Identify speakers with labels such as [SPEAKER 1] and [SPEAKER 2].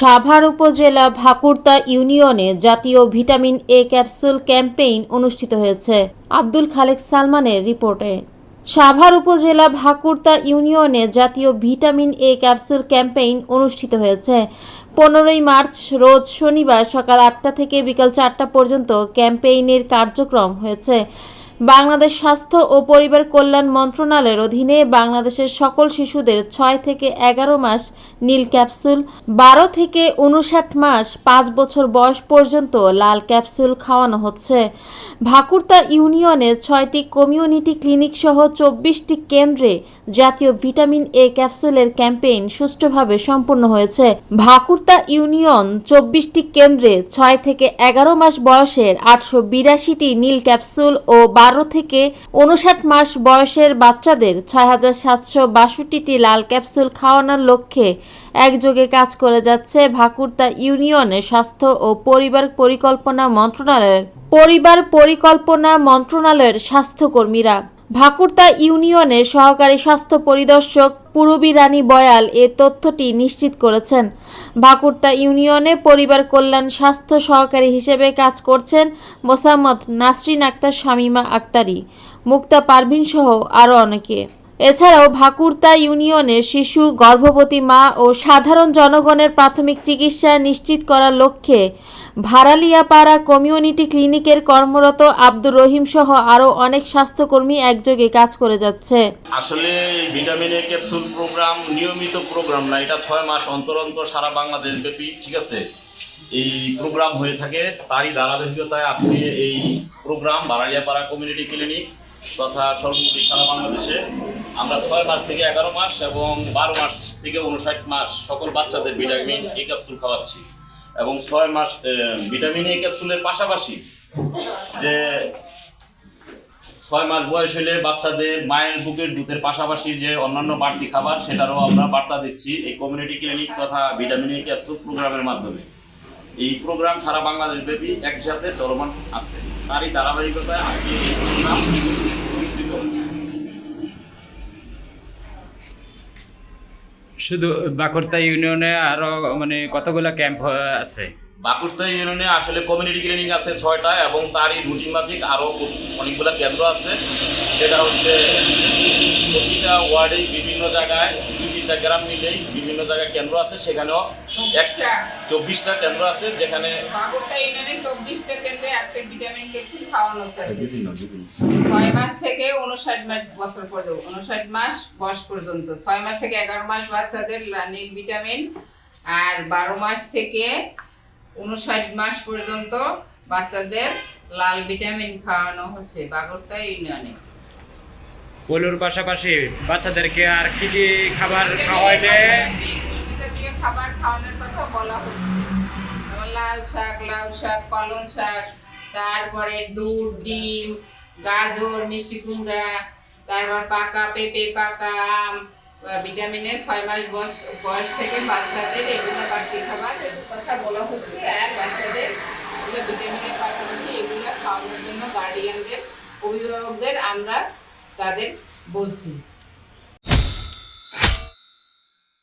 [SPEAKER 1] সাভার উপজেলা ভাকুরতা ইউনিয়নে জাতীয় ভিটামিন এ ক্যাপসুল ক্যাম্পেইন অনুষ্ঠিত হয়েছে। আব্দুল খালেক সালমানের রিপোর্টে। সাভার উপজেলা ভাকুরতা ইউনিয়নে জাতীয় ভিটামিন এ ক্যাপসুল ক্যাম্পেইন অনুষ্ঠিত হয়েছে। পনেরোই মার্চ রোজ শনিবার সকাল আটটা থেকে বিকাল চারটা পর্যন্ত ক্যাম্পেইনের কার্যক্রম হয়েছে। বাংলাদেশ স্বাস্থ্য ও পরিবার কল্যাণ মন্ত্রণালয়ের অধীনে বাংলাদেশের সকল শিশুদের ছয় থেকে এগারো মাস নীল ক্যাপসুল, বারো থেকে উনষাট মাস পাঁচ বছর বয়স পর্যন্ত লাল ক্যাপসুল খাওয়ানো হচ্ছে। ভাকুরতা ইউনিয়নে ছয়টি কমিউনিটি ক্লিনিক সহ চব্বিশটি কেন্দ্রে জাতীয় ভিটামিন এ ক্যাপসুলের ক্যাম্পেইন সুষ্ঠুভাবে সম্পন্ন হয়েছে। ভাকুরতা ইউনিয়ন চব্বিশটি কেন্দ্রে ছয় থেকে এগারো মাস বয়সের আটশো বিরাশিটি নীল ক্যাপসুল ও বারো থেকে উনষাট মাস বয়সের বাচ্চাদের ছয় হাজার সাতশো বাষট্টিটি লাল ক্যাপসুল খাওয়ানোর লক্ষ্যে একযোগে কাজ করে যাচ্ছে ভাকুরতা ইউনিয়নের স্বাস্থ্য ও পরিবার পরিকল্পনা মন্ত্রণালয়ের পরিবার পরিকল্পনা মন্ত্রণালয়ের স্বাস্থ্যকর্মীরা ভাকুরতা ইউনিয়নের সহকারী স্বাস্থ্য পরিদর্শক পূরবী রানী বয়াল এ তথ্যটি নিশ্চিত করেছেন। ভাকুরতা ইউনিয়নে পরিবার কল্যাণ স্বাস্থ্য সহকারী হিসেবে কাজ করছেন মোসাম্মদ নাসরিন আক্তার শামিমা আক্তারি, মুক্তা পারভিন সহ আরও অনেকে। এছাড়াও ভাকুরতা ইউনিয়নের শিশু, গর্ভবতী মা ও সাধারণ জনগণের প্রাথমিক চিকিৎসা নিশ্চিত করার লক্ষ্যে ভাড়ালিয়াপাড়া কমিউনিটি ক্লিনিকের কর্মরত আব্দুর রহিম সহ আরও অনেক স্বাস্থ্যকর্মী একযোগে কাজ করে যাচ্ছে।
[SPEAKER 2] আসলে ভিটামিন এ ক্যাপসুল প্রোগ্রাম নিয়মিত প্রোগ্রাম না, এটা ছয় মাস অন্তর অন্তর সারা বাংলাদেশ ব্যাপী, ঠিক আছে? এই প্রোগ্রাম হয়ে থাকে, তারই ধারাবাহিকতায় আজকে এই প্রোগ্রাম বারালিয়াপাড়া কমিউনিটি ক্লিনিক তথা সর্বোপরি সারা বাংলাদেশে। আমরা ছয় মাস থেকে এগারো মাস এবং বারো মাস থেকে উনষাট মাস সকল বাচ্চাদের ভিটামিন এ ক্যাপসুল খাওয়াচ্ছি। এবং ছয় মাস ভিটামিন এ ক্যাপসুলের পাশাপাশি যে ছয় মাস বয়স হলে বাচ্চাদের মায়ের বুকের দুধের পাশাপাশি যে অন্যান্য বাড়তি খাবার, সেটারও আমরা বার্তা দিচ্ছি এই কমিউনিটি ক্লিনিক তথা ভিটামিন এ ক্যাপসুল প্রোগ্রামের মাধ্যমে। এই প্রোগ্রাম সারা বাংলাদেশ ব্যাপী একই সাথে চলমান আছে। তারই ধারাবাহিকতায় আজকে
[SPEAKER 3] শুধু বাকরতা ইউনিয়নে আরও মানে কতগুলো ক্যাম্প আছে?
[SPEAKER 2] বাঁকুড়া ইউনিয়নে আসলে কমিউনিটি ক্লিনিক আছে ছয়টা এবং তারই রুটিন মাফিক আরও অনেকগুলো কেন্দ্র আছে। সেটা হচ্ছে প্রতিটা ওয়ার্ডেই বিভিন্ন জায়গায় দুই তিনটা গ্রাম মিলেই বিভিন্ন জায়গায় কেন্দ্র আছে। সেখানেও চব্বিশটা কেন্দ্র আছে যেখানে
[SPEAKER 4] চব্বিশটা কেন্দ্রে আজকে ভিটামিন ক্যাপসুল খাওয়ানো হচ্ছে ছয় মাস থেকে উনষাট মাস বছর পর্যন্ত উনষাট মাস বয়স পর্যন্ত। ছয় মাস থেকে এগারো মাস বাচ্চাদের নীল ভিটামিন আর বারো মাস থেকে উনষাট মাস পর্যন্ত বাচ্চাদের লাল ভিটামিন খাওয়ানো হচ্ছে বাগরতা ইউনিয়নে।
[SPEAKER 3] পলুর পাশাপাশি বাচ্চাদেরকে আর কি কি খাবার খাওয়াইলে
[SPEAKER 4] জাতীয় খাবার খাওয়ানোর কথা বলা হচ্ছে। লাল শাক লাউ শাক পালং শাক তারপরে দুধ ডিম গাজর মিষ্টি কুমড়া তারপর পাকা পেঁপে পাকা আম ভিটামিনের ছয় মাস বয়স বয়স থেকে বাচ্চাদের এগুলো বাড়তি খাবার কথা বলা হচ্ছে এক বাচ্চাদের এগুলো ভিটামিনের পাশাপাশি এগুলো খাওয়ানোর জন্য গার্ডিয়ানদের অভিভাবকদের আমরা তাদের বলছি।